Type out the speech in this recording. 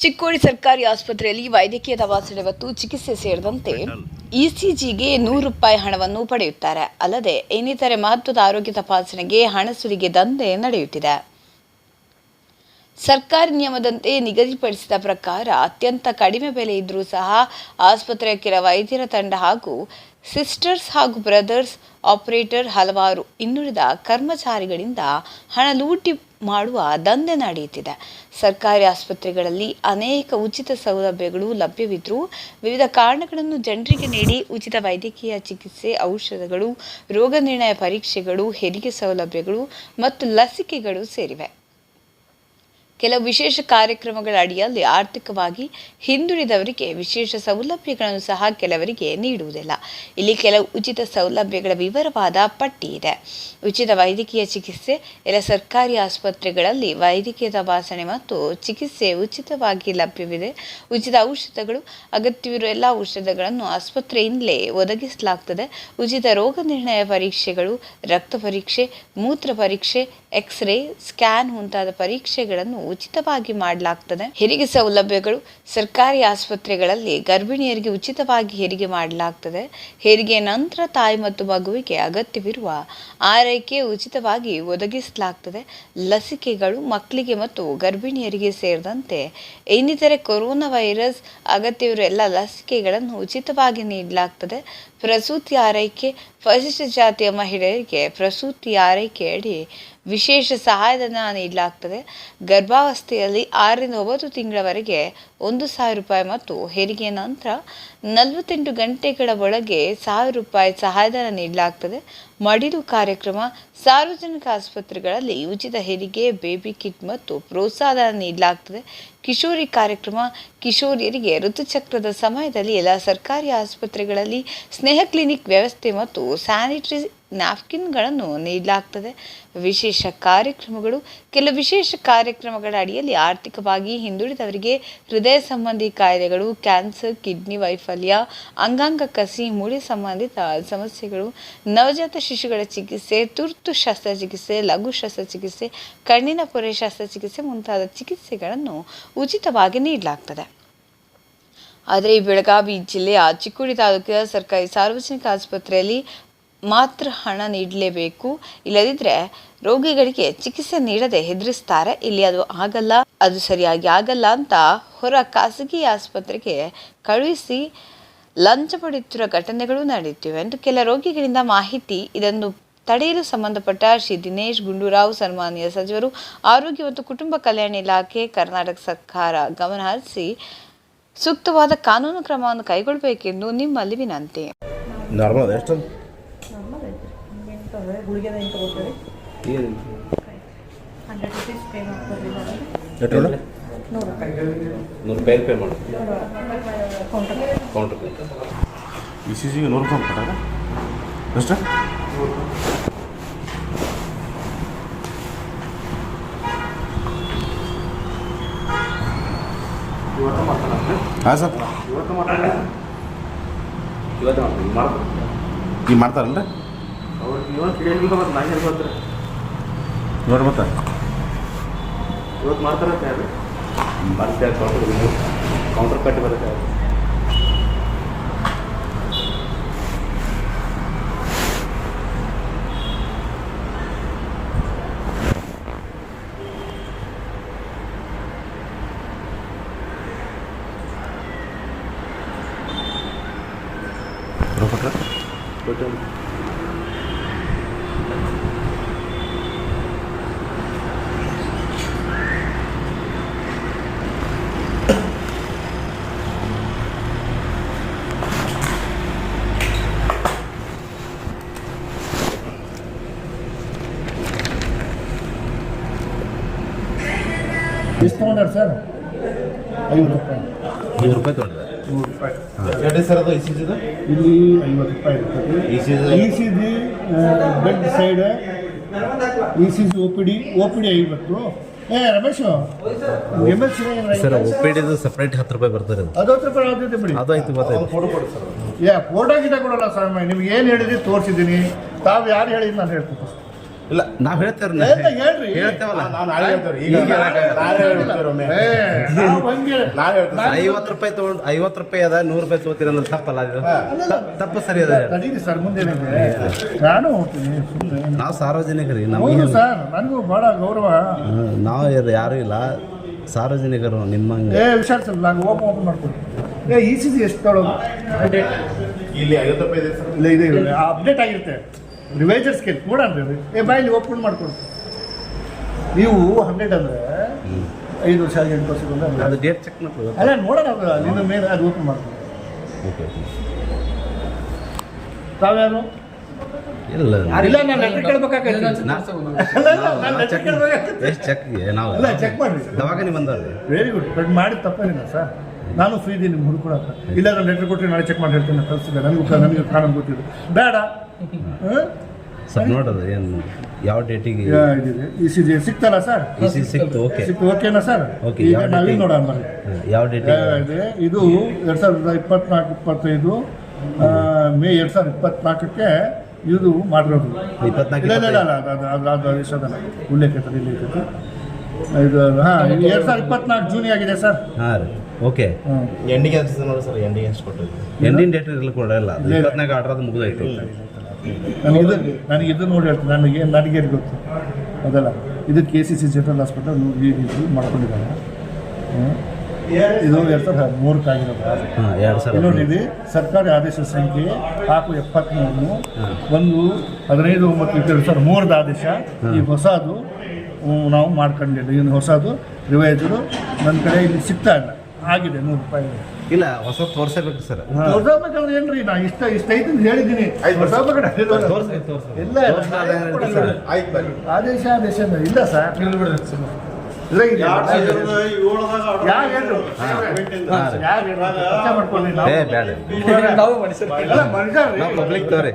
ಚಿಕ್ಕೋಡಿ ಸರ್ಕಾರಿ ಆಸ್ಪತ್ರೆಯಲ್ಲಿ ವೈದ್ಯಕೀಯ ತಪಾಸಣೆ ಮತ್ತು ಚಿಕಿತ್ಸೆ ಸೇರಿದಂತೆ ಇಸಿಜಿಗೆ ನೂರು ರೂಪಾಯಿ ಹಣವನ್ನು ಪಡೆಯುತ್ತಾರೆ. ಅಲ್ಲದೆ ಇನ್ನಿತರೆ ಮಹತ್ವದ ಆರೋಗ್ಯ ತಪಾಸಣೆಗೆ ಹಣ ಸುಲಿಗೆ ದಂಧೆ ನಡೆಯುತ್ತಿದೆ. ಸರ್ಕಾರಿ ನಿಯಮದಂತೆ ನಿಗದಿಪಡಿಸಿದ ಪ್ರಕಾರ ಅತ್ಯಂತ ಕಡಿಮೆ ಬೆಲೆ ಇದ್ದರೂ ಸಹ ಆಸ್ಪತ್ರೆಯ ಕೆಲ ವೈದ್ಯರ ತಂಡ ಹಾಗೂ ಸಿಸ್ಟರ್ಸ್ ಹಾಗೂ ಬ್ರದರ್ಸ್ ಆಪರೇಟರ್ ಹಲವಾರು ಇನ್ನುಳಿದ ಕರ್ಮಚಾರಿಗಳಿಂದ ಹಣ ಲೂಟಿ ಮಾಡುವ ದಂಧೆ ನಡೆಯುತ್ತಿದೆ. ಸರ್ಕಾರಿ ಆಸ್ಪತ್ರೆಗಳಲ್ಲಿ ಅನೇಕ ಉಚಿತ ಸೌಲಭ್ಯಗಳು ಲಭ್ಯವಿದ್ದರೂ ವಿವಿಧ ಕಾರಣಗಳನ್ನು ಜನರಿಗೆ ನೀಡಿ ಉಚಿತ ವೈದ್ಯಕೀಯ ಚಿಕಿತ್ಸೆ, ಔಷಧಗಳು ರೋಗ ನಿರ್ಣಯ ಪರೀಕ್ಷೆಗಳು, ಹೆರಿಗೆ ಸೌಲಭ್ಯಗಳು ಮತ್ತು ಲಸಿಕೆಗಳು ಸೇರಿವೆ. ಕೆಲವು ವಿಶೇಷ ಕಾರ್ಯಕ್ರಮಗಳ ಅಡಿಯಲ್ಲಿ ಆರ್ಥಿಕವಾಗಿ ಹಿಂದುಳಿದವರಿಗೆ ವಿಶೇಷ ಸೌಲಭ್ಯಗಳನ್ನು ಸಹ ಕೆಲವರಿಗೆ ನೀಡುವುದಿಲ್ಲ. ಇಲ್ಲಿ ಕೆಲವು ಉಚಿತ ಸೌಲಭ್ಯಗಳ ವಿವರವಾದ ಪಟ್ಟಿ ಇದೆ. ಉಚಿತ ವೈದ್ಯಕೀಯ ಚಿಕಿತ್ಸೆ, ಎಲ್ಲ ಸರ್ಕಾರಿ ಆಸ್ಪತ್ರೆಗಳಲ್ಲಿ ವೈದ್ಯಕೀಯ ತಪಾಸಣೆ ಮತ್ತು ಚಿಕಿತ್ಸೆ ಉಚಿತವಾಗಿ ಲಭ್ಯವಿದೆ. ಉಚಿತ ಔಷಧಗಳು, ಅಗತ್ಯವಿರುವ ಎಲ್ಲ ಔಷಧಗಳನ್ನು ಆಸ್ಪತ್ರೆಯಿಂದಲೇ ಒದಗಿಸಲಾಗ್ತದೆ. ಉಚಿತ ರೋಗ ನಿರ್ಣಯ ಪರೀಕ್ಷೆಗಳು, ರಕ್ತ ಪರೀಕ್ಷೆ, ಮೂತ್ರ ಪರೀಕ್ಷೆ, ಎಕ್ಸ್ರೇ, ಸ್ಕ್ಯಾನ್ ಮುಂತಾದ ಪರೀಕ್ಷೆಗಳನ್ನು ಉಚಿತವಾಗಿ ಮಾಡಲಾಗ್ತದೆ. ಹೆರಿಗೆ ಸೌಲಭ್ಯಗಳು ಸರ್ಕಾರಿ ಆಸ್ಪತ್ರೆಗಳಲ್ಲಿ ಗರ್ಭಿಣಿಯರಿಗೆ ಉಚಿತವಾಗಿ ಹೆರಿಗೆ ಮಾಡಲಾಗ್ತದೆ. ಹೆರಿಗೆ ನಂತರ ತಾಯಿ ಮತ್ತು ಮಗುವಿಗೆ ಅಗತ್ಯವಿರುವ ಆರೈಕೆ ಉಚಿತವಾಗಿ ಒದಗಿಸಲಾಗ್ತದೆ. ಲಸಿಕೆಗಳು ಮಕ್ಕಳಿಗೆ ಮತ್ತು ಗರ್ಭಿಣಿಯರಿಗೆ ಸೇರಿದಂತೆ ಇನ್ನಿತರೆ ಕೊರೋನಾ ವೈರಸ್ ಅಗತ್ಯವಿರುವ ಎಲ್ಲ ಲಸಿಕೆಗಳನ್ನು ಉಚಿತವಾಗಿ ನೀಡಲಾಗ್ತದೆ. ಪ್ರಸೂತಿ ಆರೈಕೆ ಪರಿಶಿಷ್ಟ ಜಾತಿಯ ಮಹಿಳೆಯರಿಗೆ ಪ್ರಸೂತಿ ಆರೈಕೆಯಡಿ ವಿಶೇಷ ಸಹಾಯಧನ ನೀಡಲಾಗ್ತದೆ. ಗರ್ಭಾವಸ್ಥೆಯಲ್ಲಿ ಆರರಿಂದ ಒಂಬತ್ತು ತಿಂಗಳವರೆಗೆ ಒಂದು ಸಾವಿರ ರೂಪಾಯಿ ಮತ್ತು ಹೆರಿಗೆ ನಂತರ ನಲವತ್ತೆಂಟು ಗಂಟೆಗಳ ಒಳಗೆ ಸಾವಿರ ರೂಪಾಯಿ ಸಹಾಯಧನ ನೀಡಲಾಗ್ತದೆ. ಮಡಿಲು ಕಾರ್ಯಕ್ರಮ, ಸಾರ್ವಜನಿಕ ಆಸ್ಪತ್ರೆಗಳಲ್ಲಿ ಉಚಿತ ಹೆರಿಗೆ, ಬೇಬಿ ಕಿಟ್ ಮತ್ತು ಪ್ರೋತ್ಸಾಹಧನ ನೀಡಲಾಗ್ತದೆ. ಕಿಶೋರಿ ಕಾರ್ಯಕ್ರಮ, ಕಿಶೋರಿಯರಿಗೆ ಋತುಚಕ್ರದ ಸಮಯದಲ್ಲಿ ಎಲ್ಲ ಸರ್ಕಾರಿ ಆಸ್ಪತ್ರೆಗಳಲ್ಲಿ ಸ್ನೇಹ ಕ್ಲಿನಿಕ್ ವ್ಯವಸ್ಥೆ ಮತ್ತು ಸ್ಯಾನಿಟರಿ ನ್ಯಾಪ್ಕಿನ್ಗಳನ್ನು ನೀಡಲಾಗ್ತದೆ. ವಿಶೇಷ ಕಾರ್ಯಕ್ರಮಗಳು, ಕೆಲ ವಿಶೇಷ ಕಾರ್ಯಕ್ರಮಗಳ ಅಡಿಯಲ್ಲಿ ಆರ್ಥಿಕವಾಗಿ ಹಿಂದುಳಿದವರಿಗೆ ಹೃದಯ ಸಂಬಂಧಿ ಕಾಯಿಲೆಗಳು, ಕ್ಯಾನ್ಸರ್, ಕಿಡ್ನಿ ವೈಫಲ್ಯ, ಅಂಗಾಂಗ ಕಸಿ, ಮೂಳೆ ಸಂಬಂಧಿತ ಸಮಸ್ಯೆಗಳು, ನವಜಾತ ಶಿಶುಗಳ ಚಿಕಿತ್ಸೆ, ತುರ್ತು ಶಸ್ತ್ರಚಿಕಿತ್ಸೆ, ಲಘು ಶಸ್ತ್ರಚಿಕಿತ್ಸೆ, ಕಣ್ಣಿನ ಪೊರೆ ಶಸ್ತ್ರಚಿಕಿತ್ಸೆ ಮುಂತಾದ ಚಿಕಿತ್ಸೆಗಳನ್ನು ಉಚಿತವಾಗಿ ನೀಡಲಾಗ್ತದೆ. ಆದರೆ ಈ ಬೆಳಗಾವಿ ಜಿಲ್ಲೆಯ ಚಿಕ್ಕೋಡಿ ತಾಲೂಕಿನ ಸರ್ಕಾರಿ ಸಾರ್ವಜನಿಕ ಆಸ್ಪತ್ರೆಯಲ್ಲಿ ಮಾತ್ರ ಹಣ ನೀಡಲೇಬೇಕು. ಇಲ್ಲದಿದ್ದರೆ ರೋಗಿಗಳಿಗೆ ಚಿಕಿತ್ಸೆ ನೀಡದೆ ಹೆದರಿಸ್ತಾರೆ. ಇಲ್ಲಿ ಅದು ಆಗಲ್ಲ, ಅದು ಸರಿಯಾಗಿ ಆಗಲ್ಲ ಅಂತ ಹೊರ ಖಾಸಗಿ ಆಸ್ಪತ್ರೆಗೆ ಕಳುಹಿಸಿ ಲಂಚ ಪಡೆಯುತ್ತಿರುವ ಘಟನೆಗಳು ನಡೆಯುತ್ತಿವೆ ಎಂದು ಕೆಲ ರೋಗಿಗಳಿಂದ ಮಾಹಿತಿ. ಇದನ್ನು ತಡೆಯಲು ಸಂಬಂಧಪಟ್ಟ ಶ್ರೀ ದಿನೇಶ್ ಗುಂಡೂರಾವ್ ಸನ್ಮಾನ್ಯ ಸಚಿವರು ಆರೋಗ್ಯ ಮತ್ತು ಕುಟುಂಬ ಕಲ್ಯಾಣ ಇಲಾಖೆ, ಕರ್ನಾಟಕ ಸರ್ಕಾರ ಗಮನ ಹರಿಸಿ ಸೂಕ್ತವಾದ ಕಾನೂನು ಕ್ರಮವನ್ನು ಕೈಗೊಳ್ಳಬೇಕೆಂದು ನಿಮ್ಮಲ್ಲಿ ವಿನಂತಿ ನಿಮ್ಗೆ ಗುಳಿಗೆದ ಏನು ತಗೋತೀರಿ? ಹಂಡ್ರೆಡ್ ರುಪೀಸ್ ಪೇ ನೋಡ ನೂರು ನೂರು ರೂಪಾಯಿ ಪೇ ಮಾಡು ಕೌಂಟರ್ ಕೌಂಟ್ರ್ ಇ ಸಿ ಜಿಗೆ ನೂರು ರೂಪಾಯಿ ಕೊಟ್ಟಾಗ? ಎಷ್ಟು ಹಾಂ ಸರ್. ಇವತ್ತು ಮಾಡ್ತೀನಿ ಮಾಡ್ತೀನಿ ಈಗ ಮಾಡ್ತಾರಲ್ರಿ ಅವ್ರಿಗೆ ಇವತ್ತು ತಿಳಿಯಲಿಲ್ಲ ಮತ್ತು ನಂಗೆ ಹೇಳ್ಕೊತಾರೆ ನೋಡ್ರಿ ಮತ್ತೆ ಇವತ್ತು ಮಾಡ್ತಾರಂತೆ ಯಾರು ಬರುತ್ತೆ ಕೌಂಟರ್ ಕೌಂಟರ್ ಕಟ್ಟಿ ಬರುತ್ತೆ ಯಾರು ರೊಕ್ಕ ಕೊಟ್ರೆ ಎಷ್ಟು ತೊಗೊಂಡಾರ ಸರ್ ಐವತ್ತು ರೂಪಾಯಿ. ಐದು ರೂಪಾಯಿ ತೊಗೊಂಡ್ರೆ ನೂರು ರೂಪಾಯಿ ಎರಡು ಸರ್ ಅದು ಇ ಸಿ ಜಿದು ಇಲ್ಲಿ ಐವತ್ತು ರೂಪಾಯಿ ಇರ್ತದೆ. Bed side E C G O P D O P D ಐವತ್ತು. ಏ ರಮೇಶ್ ಎಂ ಸರ್ ಸಪ್ರೇಟ್ ಹತ್ತು ರೂಪಾಯಿ ಬರ್ತದೆ ಅದು. ರೂಪಾಯಿ ಬಿಡಿ. ಅದು ಗೊತ್ತಾಯ್ತು ಫೋಟೋ ಕೊಡಿ ಸರ್. ಯಾ ಫೋಟೋ ಗಿಟ ಕೊಡಲ್ಲ ಸರ್ ನಿಮ್ಗೆ ಏನು ಹೇಳಿದ್ರಿ ತೋರಿಸಿದ್ದೀನಿ. ತಾವು ಯಾರು ಹೇಳಿದ್ದು ನಾನು ಹೇಳ್ತೀನಿ. ಇಲ್ಲ ನಾವು ಹೇಳ್ತೇವ್ರಿ ಹೇಳ್ತಾ ಹೇಳ್ರಿ. ಹೇಳ್ತೇವಲ್ಲ. ನಾವು ನಾಳೆ ಹೇಳ್ತೇವೆ ಈಗ ನಾಳೆ ಹೇಳ್ತೇವೆ ಒಮ್ಮೆ. ಏ, ನಾವ್ ಹಂಗೆ ನಾಳೆ ಹೇಳ್ತೇವೆ ಐವತ್ತು ರೂಪಾಯಿ ತೊಗೊಂಡು ಐವತ್ತು ರೂಪಾಯಿ ಅದ ನೂರು ರೂಪಾಯಿ ತಗೋತೀರ ಅಂದ್ರೆ ತಪ್ಪಲ್ಲ ಅದು? ತಪ್ಪು- ತಪ್ಪು ಸರಿ ಅದ. ಸರ್ ಮುಂದೆ ನಾನು ಹೋಗ್ತೀನಿ ನಾವು ಸಾರ್ವಜನಿಕರಿ ನಮಗೆ ಸರ್ ನನಗೂ ಬಹಳ ಗೌರವ. ನಾವು ಯಾರು ಯಾರೂ ಇಲ್ಲ. ಸಾರ್ವಜನಿಕರು ನಿಮ್ಮ ಏ ವಿಚಾರಿಸಲ್ಲ ನಾನು ಓಪನ್ ಓಪನ್ ಮಾಡ್ತೀನಿ ಏ ಈ ಸಿ ಸಿ ಎಷ್ಟು ತಗೊಳ್ಳೋದು ಇಲ್ಲಿ ಐವತ್ತು ರೂಪಾಯಿ ಇದೆ ಸರ್. ಇಲ್ಲ ಇದೆ ಅಪ್ಡೇಟ್ ಆಗಿರುತ್ತೆ. ರಿವೈಸರ್ ಸ್ಕೇಲ್ ನೋಡೋಣ ರೀ ಏ ಬಾಯಲ್ಲಿ ಓಪನ್ ಮಾಡ್ಕೊಡ್ತೀವಿ ನೀವು ಹಂಡ್ರೆಡ್ ಅಂದರೆ ಐದು ವರ್ಷ ಎಂಟು ವರ್ಷ ಬಂದರೆ ಅದು ಡೇಟ್ ಚೆಕ್ ಮಾಡ್ಕೊಳ್ಳಿ ಅಲ್ಲ ನೋಡೋಣ ನಿಮ್ಮ ಅಲ್ಲಿಂದ ಮೇಲೆ ಅದು ಓಪನ್ ಮಾಡ್ಕೊಂಡು. ಓಕೆ ತಾವ್ಯಾರು? ಇಲ್ಲ ಇಲ್ಲ. ನಾನು ಲೆಟ್ರ್ ಕೇಳ್ಬೇಕಾಗೈತಿ ಅಲ್ಲ ಅಲ್ಲ ನಾನು ಲೆಟ್ರ್ ಕೇಳ್ಬೇಕಾಗೈತಿ ಎಷ್ಟು ಚೆಕ್ ನಾವು ಅಲ್ಲ ಚೆಕ್ ಮಾಡಿ ದವಾಖಾನೆ ಬಂದವ್ರಿ. ವೆರಿ ಗುಡ್ ಬಟ್ ಮಾಡಿ ತಪ್ಪೇನಿಲ್ಲ ಸರ್. ನಾನು ಫ್ರೀ ಇದ್ದೀನಿ ಹುಡುಕುಡಕ್ಕ ಇಲ್ಲ ನಾನು ಲೆಟರ್ ಕೊಟ್ಟರೆ ನಾಳೆ ಚೆಕ್ ಮಾಡಿ ಹೇಳ್ತೀನಿ ಕಳಿಸಿದೆ ನನಗೂ ನನಗೆ ಕಾರಣ ಗೊತ್ತಿದೆ ಬೇಡ. ಸರ್ ನೋಡೋದು ಏನು ಯಾವ ಡೇಟಿಗೆ ಇ ಸಿ ಜಿ ಸಿಗ್ತಲ್ಲ ಸರ್? ಇ ಸಿ ಸಿಕ್ತು ಓಕೆ. ಸಿಕ್ತು ಓಕೆನಾ ಸರ್? ಓಕೆ ಈಗ ಯಾವ ನಾವಿಲ್ಲಿ date? ನೋಡೋಣ ಬರ್ರಿ ಯಾವ ಡೇಟಿಗೆ? ಇದೆ. ಇದು ಎರಡು ಸಾವಿರದ ಇಪ್ಪತ್ನಾಲ್ಕು ಇಪ್ಪತ್ತೈದು ಆ, ಮೇ ಎರಡು ಸಾವಿರದ ಇಪ್ಪತ್ನಾಲ್ಕಕ್ಕೆ ಇದು ಮಾಡಿರೋದು. ಇಪ್ಪತ್ನಾಲ್ಕು ಇಲ್ಲ ಇಲ್ಲ ಇಲ್ಲ ಇಲ್ಲ, ಅದು ಅದು ಅದು ಅದು ಯಶೋಧನ ಉಲ್ಲೇಖ ಐತದೆ. ಇದು ಹಾಂ ಎರಡು ಸಾವಿರದ ಇಪ್ಪತ್ನಾಲ್ಕು ಜೂನ್ ಆಗಿದೆ ಸರ್? ಹಾಂ ರೀ ಓಕೆ. ಹ್ಞೂ ಎಂಡಿಗೆ ನೋಡಿ ಸರ್ ಎಂಡಿಗೆ ಎಷ್ಟು ಕೊಟ್ಟಿದ್ವಿ ಎಂಡಿನ ಡೇಟ್ ಇರಲಿಲ್ಲ ಕೊಡಲ್ಲ ಅದು. ಇಪ್ಪತ್ನಾಲ್ಕು ಆರ್ಡರ್ ಅದು ಮುಗಿದೈತೆ ನನಗೆ ಇದು ನನಗೆ ಇದು ನೋಡಿ ಹೇಳ್ತೀನಿ. ನನಗೆ ನನಗೆ ಗೊತ್ತು? ಅದಲ್ಲ. ಇದು K C C general hospital ಮಾಡ್ಕೊಂಡಿದ್ದಾರೆ. ಇದು ಎರಡು ಸಾವಿರದ ಹದಿಮೂರಕ್ಕೆ ಆಗಿರೋದು. ಎರಡು ಸಾವಿರ ನೋಡಿ ಇದು ಸರ್ಕಾರಿ ಆದೇಶ ಸಂಖ್ಯೆ ನಾಲ್ಕು ಎಪ್ಪತ್ತ್ಮೂರು ಒಂದು ಹದಿನೈದು ಒಂಬತ್ತು ಎರಡು ಸಾವಿರದ ಮೂರದ ಆದೇಶ. ಈ ಹೊಸದು ನಾವು ಮಾಡ್ಕೊಂಡಿಲ್ಲ. ಇನ್ನು ಹೊಸದು ರಿವೈಸರು ನನ್ನ ಕಡೆ ಇಲ್ಲಿ ಸಿಗ್ತಾ ಇಲ್ಲ. ಆಗಿದೆ ನೂರು ರೂಪಾಯಿ. ಇಲ್ಲ ಹೊಸ ತೋರ್ಸಬೇಕು ಸರ್. ತೋರ್ಸಬೇಕಂದ್ರೆ ಏನ್ರಿ ನಾ ಇಷ್ಟ ಇಷ್ಟ ಐತಿ ಅಂತ ಹೇಳಿದ್ದೀನಿ ತೋರಿಸಿ. ತೋರಿಸಿ ಇಲ್ಲ ಆದೇಶ ಆದೇಶ ಇಲ್ಲ ಸರ್. ಪಬ್ಲಿಕ್ ತೋರಿ.